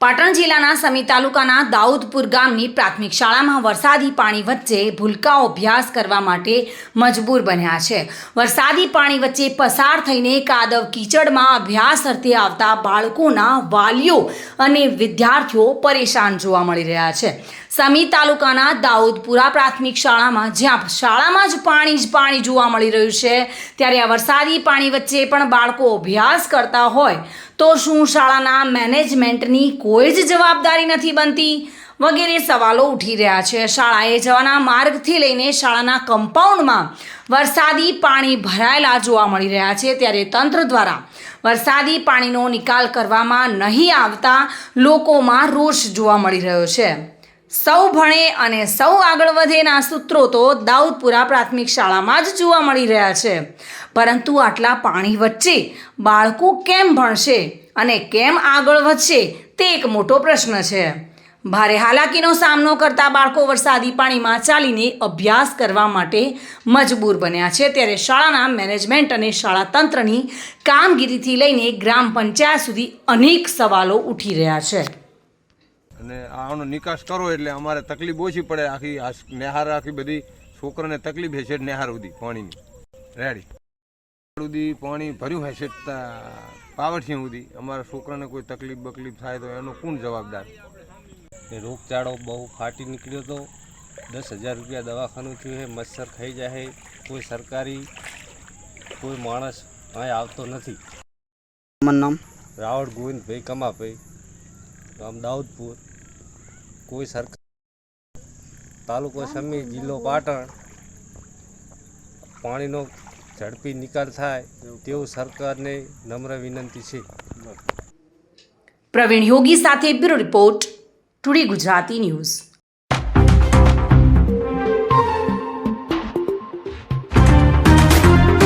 પાટણ જિલ્લાના સમી તાલુકાના દાઉદપુર ગામની પ્રાથમિક શાળામાં વરસાદી પાણી વચ્ચે ભૂલકાઓ અભ્યાસ કરવા માટે મજબૂર બન્યા છે. વરસાદી પાણી વચ્ચે પસાર થઈને કાદવ કીચડમાં અભ્યાસ અર્થે આવતા બાળકોના વાલીઓ અને વિદ્યાર્થીઓ પરેશાન જોવા મળી રહ્યા છે. સમી તાલુકાના દાઉદપુરા પ્રાથમિક શાળામાં જ્યાં શાળામાં જ પાણી જ પાણી જોવા મળી રહ્યું છે, ત્યારે આ વરસાદી પાણી વચ્ચે પણ બાળકો અભ્યાસ કરતા હોય તો શું શાળાના મેનેજમેન્ટની કોઈ જ જવાબદારી નથી બનતી? વગેરે સવાલો ઉઠી રહ્યા છે. શાળાએ જવાના માર્ગથી લઈને શાળાના કમ્પાઉન્ડમાં વરસાદી પાણી ભરાયેલા જોવા મળી રહ્યા છે. ત્યારે તંત્ર દ્વારા વરસાદી પાણીનો નિકાલ કરવામાં નહીં આવતા લોકોમાં રોષ જોવા મળી રહ્યો છે. સૌ ભણે અને સૌ આગળ વધેના સૂત્રો તો દાઉદપુરા પ્રાથમિક શાળામાં જ જોવા મળી રહ્યા છે. પરંતુ આટલા પાણી વચ્ચે બાળકો કેમ ભણશે અને કેમ આગળ વધશે તે એક મોટો પ્રશ્ન છે. ભારે હાલાકીનો સામનો કરતા બાળકો વરસાદી પાણીમાં ચાલીને અભ્યાસ કરવા માટે મજબૂર બન્યા છે. ત્યારે શાળાના મેનેજમેન્ટ અને શાળા તંત્રની કામગીરીથી લઈને ગ્રામ પંચાયત સુધી અનેક સવાલો ઉઠી રહ્યા છે. અને આનો નિકાસ કરો એટલે અમારે તકલીફ ઓછી પડે. આખી આ નેહાર આખી બધી છોકરાને તકલીફ હશે નેહાર સુધી પાણીની. રેડી સુધી પાણી ભર્યું હશે પાવઠિયા સુધી. અમારા છોકરાને કોઈ તકલીફ બકલીફ થાય તો એનો કોણ જવાબદાર? એ રોગચાળો બહુ ફાટી નીકળ્યો હતો દસ હજાર રૂપિયા દવાખાનું થયું છે મચ્છર ખાઈ જાય કોઈ સરકારી કોઈ માણસ અહીં આવતો નથી. નામ? રાવળ ગોવિંદભાઈ કમાભાઈ ગામ દાઉદપુર. કોઈ સરકાર તાલુકો સમી જિલ્લો પાટણ પાણીનો ઝડપી નિકાલ થાય તેવું સરકારને નમ્ર વિનંતી છે. પ્રવીણ યોગી સાથે bureau report today Gujarati news.